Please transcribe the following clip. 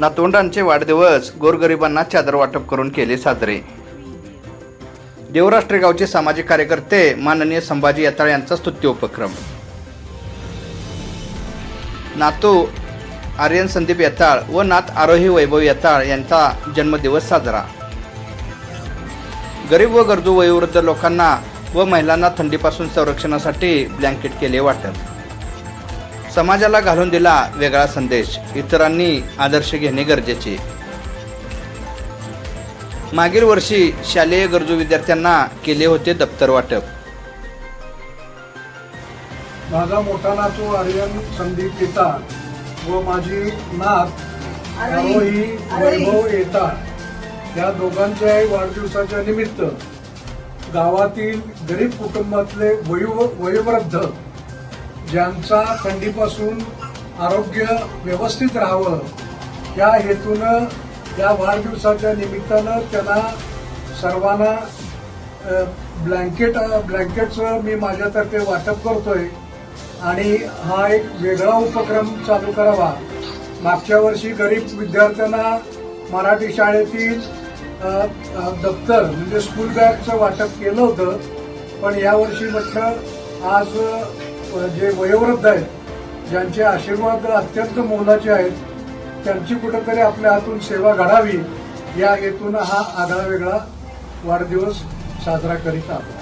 नातवंडांचे वाढदिवस गोरगरिबांना चादर वाटप करून केले साजरे. देवराष्ट्रे गावचे सामाजिक कार्यकर्ते माननीय संभाजी यताळ यांचा स्तुत्य उपक्रम नातू आर्यन संदीप यताळ व नात आरोही वैभव यताळ यांचा जन्मदिवस साजरा. गरीब व गरजू वयोवृद्ध लोकांना व महिलांना थंडीपासून संरक्षणासाठी ब्लँकेट केले वाटप. समाजाला घालून दिला वेगळा संदेश. इतरांनी आदर्श घेणे गरजेचे. मागील वर्षी शालेय गरजू विद्यार्थ्यांना केले होते दप्तर वाटप. माझा मोठा नातू आर्यन संदीप येतात व माझी नात आरोही वैभव येतात. या दोघांच्या वाढदिवसाच्या निमित्त गावातील गरीब कुटुंबातले वयो वयोवृद्ध ज्यांचा थंडीपासून आरोग्य व्यवस्थित राहावं या हेतूनं या वाढदिवसाच्या निमित्तानं त्यांना सर्वांना ब्लँकेट ब्लँकेटचं मी माझ्यातर्फे वाटप करतोय. आणि हा एक वेगळा उपक्रम चालू करावा. मागच्या वर्षी गरीब विद्यार्थ्यांना मराठी शाळेतील दप्तर म्हणजे स्कूल बॅगचं वाटप केलं होतं. पण यावर्षी मात्र आज जे वयोवृद्ध आहेत ज्यांचे आशीर्वाद अत्यंत मोलाचे आहेत त्यांची कुठेतरी आपल्या हातून सेवा घडावी या हेतून हा आगळा वेगळा वाढदिवस साजरा करीत आहोत.